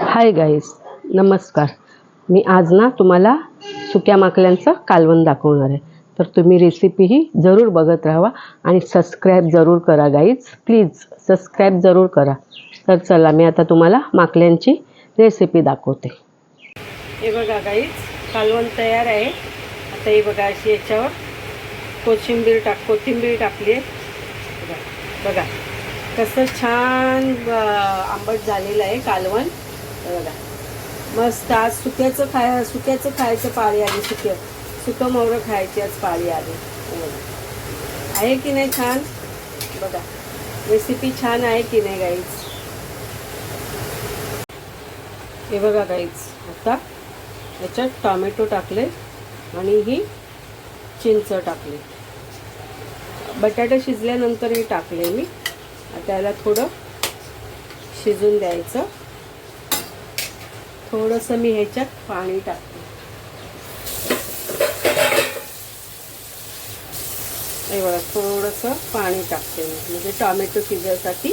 Hi guys नमस्कार. मी आज ना तुम्हाला सुक्या माकल्यांचं कालवण दाखवणार आहे. तर तुम्ही रेसिपीही जरूर बघत राहा आणि सबस्क्राईब जरूर करा गाईज प्लीज सबस्क्राईब जरूर करा. तर चला मी आता तुम्हाला माकल्यांची रेसिपी दाखवते. हे बघा गाईज कालवण तयार आहे. आता ही बघा अशी याच्यावर कोथिंबीर टाक कोथिंबीर टाकली आहे. बघा बघा. कसं छान आंबट झालेलं आहे कालवण. बघा. मस्त आज सुक्याचं खाय सुक्याचं खायचं पाळी आली सुक्या. सुकं मोहरं खायची आज पाळी आली. बघा. आहे की नाही छान? बघा. रेसिपी छान आहे की नाही गाईच हे बघा गाईच आता याच्यात टॉमॅटो टाकले आणि ही चिंच टाकली. बटाटा शिजल्यानंतर हे टाकले मी. आता याला थोडं शिजून द्यायचं. थोडंसं मी ह्याच्यात पाणी टाकते. हे बघा थोडंसं पाणी टाकते मी. म्हणजे टॉमॅटो शिजायसाठी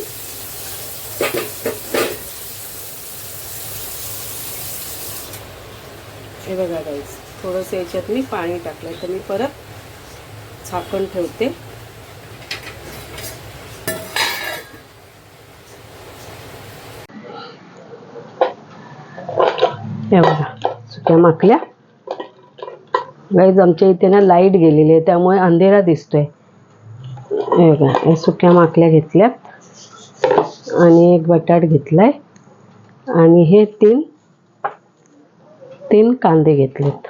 हे बघा गाईस थोडंसं याच्यात मी पाणी टाकलं तर मी परत झाकण ठेवते. हे बघा. सुक्या माकल्या गाईज आमच्या इथे ना लाइट गेलेली आहे त्यामुळे अंधेरा दिसतोय. हे बघा हे सुक्या माकल्या घेतल्यात आणि एक बटाट घेतलाय. आणि हे तीन तीन कांदे घेतलेत.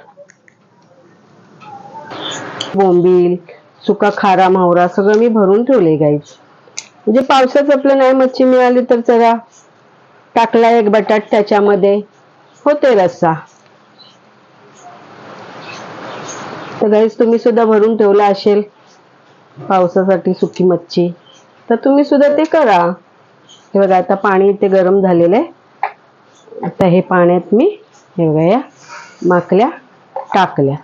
बोंबील सुका खारा मावरा सगळं मी भरून ठेवले गाईज म्हणजे पावसाच आपलं नाही मच्छी मिळाली तर जरा टाकला एक बटाट त्याच्यामध्ये. होते रस्सा तर गाईस तुम्ही सुद्धा भरून ठेवला असेल पावसासाठी सुकी मच्छी तर तुम्ही सुद्धा ते करा. हे बघा आता पाणी इथे गरम झालेलं आहे. आता हे पाण्यात मी हे बघा या माकल्या टाकल्या.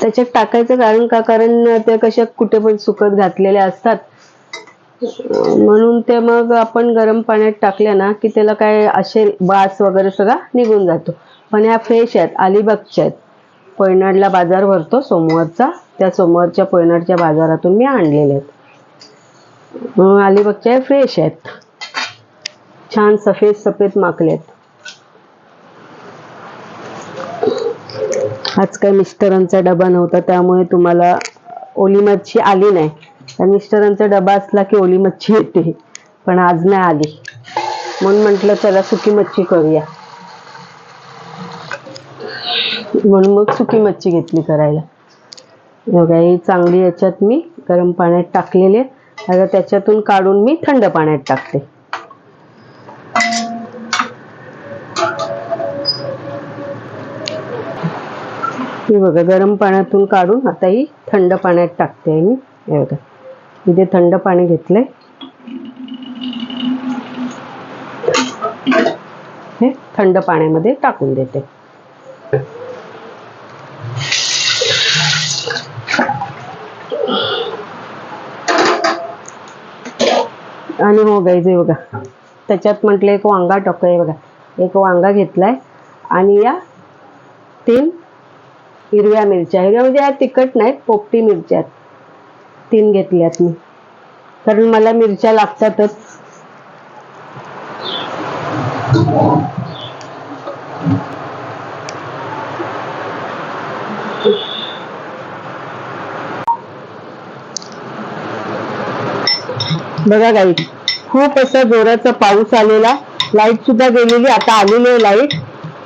त्याच्यात टाकायचं कारण का? कारण त्या कशा कुठे पण सुकत घातलेल्या असतात. म्हणून ते मग आपण गरम पाण्यात टाकल्या ना की त्याला काय असे वास वगैरे सगळा निघून जातो. पण ह्या फ्रेश आहेत अलिबागच्या आहेत. पैनाडला बाजार भरतो सोमवारचा. त्या सोमवारच्या पैनाडच्या बाजारातून मी आणलेले आहेत. म्हणून अलिबागच्या फ्रेश आहेत. छान सफेद सफेद माकले आहेत. आज काय मिस्टरांचा डबा नव्हता त्यामुळे तुम्हाला ओली मच्छी आली नाही. त्या मिस्टरांचा डबा असला की ओली मच्छी येते. पण आज नाही आली. म्हणून म्हटलं चला सुकी मच्छी करूया. म्हणून मग सुकी मच्छी घेतली करायला. बघा ही चांगली याच्यात मी गरम पाण्यात टाकलेली. आहे आता त्याच्यातून काढून मी थंड पाण्यात टाकते. बघा गरम पाण्यातून काढून आता ही थंड पाण्यात टाकते मी. हे बघा. इथे थंड पाणी घेतलंय. हे थंड पाण्यामध्ये टाकून देते. आणि हो गाईज बघा. त्याच्यात म्हटलं एक वांगा टाकूया बघा. एक वांगा घेतलाय. आणि या तीन हिरव्या मिरच्या. हिरव्या म्हणजे या तिखट नाहीत पोपटी मिरच्या आहेत तीन घेतल्यात मी. कारण मला मिरच्या लागतातच. बघा गाई खूप असा जोराचा पाऊस आलेला. लाइट सुद्धा गेलेली आता आलेली आहे लाइट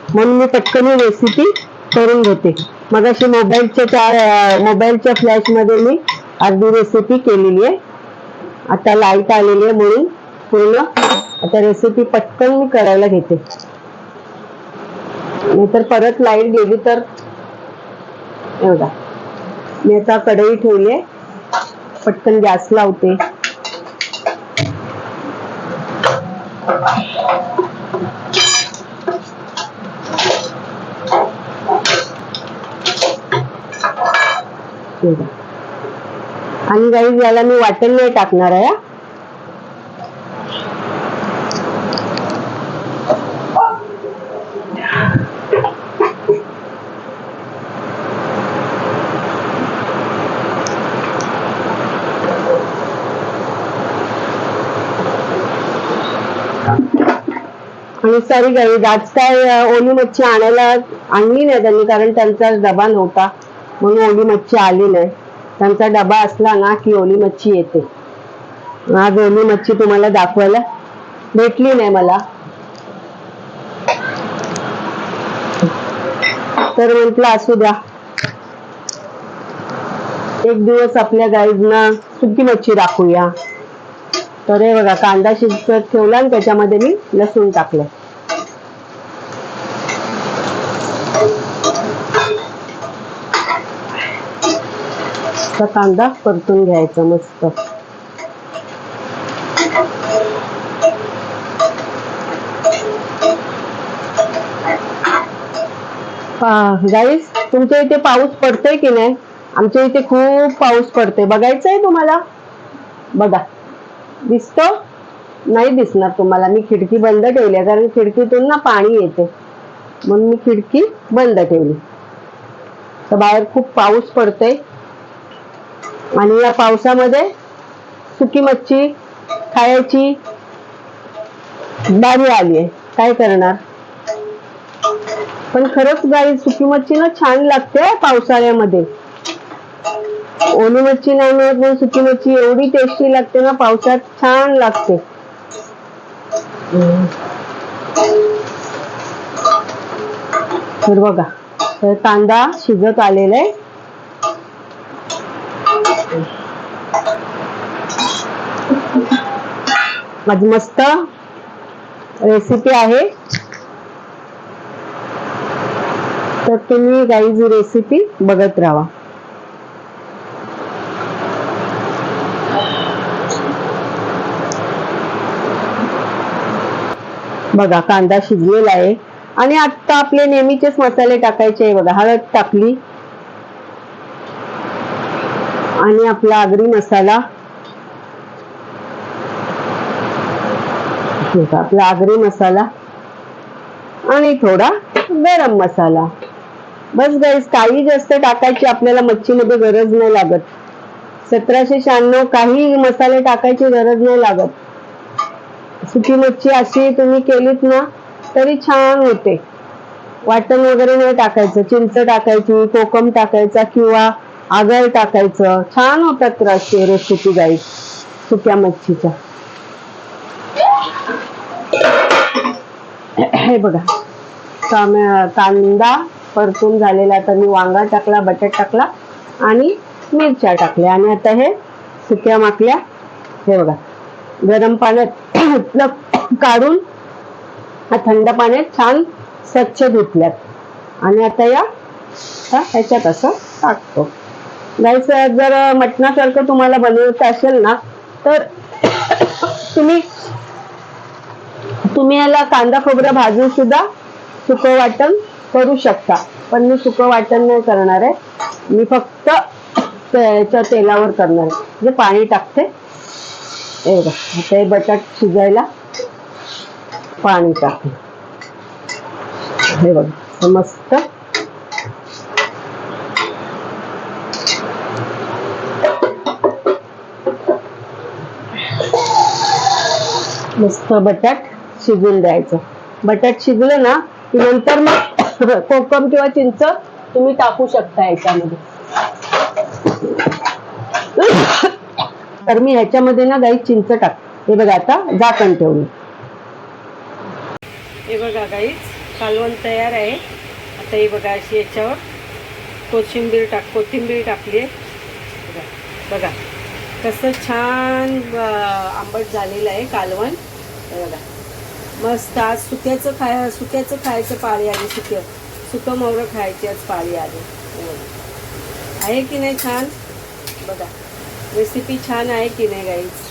म्हणून मी पटकन रेसिपी करून घेते. मग अशी मोबाईलच्या चार मोबाईलच्या फ्लॅशमध्ये मी अर्धी रेसिपी केलेली आहे. आता लाइट आलेली आहे म्हणून पूर्ण. आता रेसिपी पटकन मी करायला घेते. नाहीतर परत लाइट गेली तर एवढा. मी आता कढई ठेवली आहे. पटकन गॅस लावते. आणि गाईज याला मी वाटण नाही टाकणार आहे आणि सॉरी गाई आज काय ओली मच्छी आणायला आणली नाही त्यांनी कारण त्यांचा डबा नव्हता म्हणून ओली मच्छी आली नाही. त्यांचा डबा असला ना की ओली मच्छी येते. आज ओली मच्छी तुम्हाला दाखवायला भेटली नाही मला. तर म्हटलं असू द्या. एक दिवस आपल्या गाईजना सुकी मच्छी दाखवूया. तर हे बघा कांदा शिजत ठेवला आणि त्याच्यामध्ये मी लसूण टाकलं. असा कांदा परतून घ्यायचा मस्त. गाईस तुमच्या इथे पाऊस पडतोय की नाही? आमच्या इथे खूप पाऊस पडतोय. बघायचं आहे तुम्हाला? बघा. दिसतो? नाही दिसणार तुम्हाला. मी खिडकी बंद ठेवली आहे, कारण खिडकीतून ना पाणी येते. म्हणून मी खिडकी बंद ठेवली. तर बाहेर खूप पाऊस पडतोय. आणि या पावसामध्ये सुकी मच्छी खायची बारी आली आहे. काय करणार? पण खरंच गाई सुकी मच्छी ना छान लागते पावसाळ्यामध्ये. ओली मच्छी नाही मिळत पण सुकी मच्छी एवढी टेस्टी लागते ना पावसात छान लागते. तर बघा तर कांदा शिजत आलेला आहे. माझी मस्त रेसिपी आहे. तर तुम्ही गाईज रेसिपी बघत राहा. बघा कांदा शिजलेला आहे. आणि आता आपले नेहमीचेच मसाले टाकायचे आहे बघा हळद टाकली. आणि आपला आगरी मसाला ठीक आहे, आपला आगरी मसाला आणि थोडा गरम मसाला. बस गाईस काही जास्त टाकायची आपल्याला मच्छीमध्ये गरज नाही लागत. सतराशे शहाण्णव काही मसाले टाकायची गरज नाही लागत. सुकी मच्छी अशी तुम्ही केलीत ना तरी छान होते. वाटण वगैरे नाही टाकायचं चिंच टाकायची कोकम टाकायचा किंवा आगळ टाकायचं. छान होतात रस्ते रेसिपी गाईस सुक्या मच्छीच्या. हे बघा. काम- कांदा परतून झालेला आता मी वांगा टाकला बटाट टाकला आणि मिरच्या टाकल्या. आणि आता हे सुक्या माकल्या हे बघा. गरम पाण्यात काढून हा थंड पाण्यात छान स्वच्छ धुतल्यात. आणि आता या ह्याच्यात असं टाकतो. गाईस जर मटणासारखं तुम्हाला बनवायचं असेल ना तर तुम्ही तुम्ही याला कांदा खोबरं भाजून सुद्धा सुकं वाटण करू शकता. पण मी सुकं वाटण नाही करणार आहे. मी फक्त त्याच्या तेलावर करणार आहे. म्हणजे पाणी टाकते. हे आता हे बटाट शिजायला पाणी टाकते हे बघा मस्त. मस्त बटाट. शिजून द्यायचं. बटाट शिजलं ना की नंतर मग कोकम किंवा चिंच तुम्ही टाकू शकता याच्यामध्ये. तर मी ह्याच्यामध्ये ना गाई चिंच टाक. हे बघा आता झाकण ठेवलं हे बघा गाईच कालवण तयार आहे. आता हे बघा अशी याच्यावर कोथिंबीर टाक कोथिंबीर टाकली आहे. बघा बघा. कसं छान आंबट झालेलं आहे कालवण. बघा. मस्त आज सुक्याचं खाय सुक्याचं खायचं पाळी आली सुक्य. सुकं मोहरं खायची आज पाळी आली. हो. आहे की नाही छान? बघा. रेसिपी छान आहे की नाही गाईच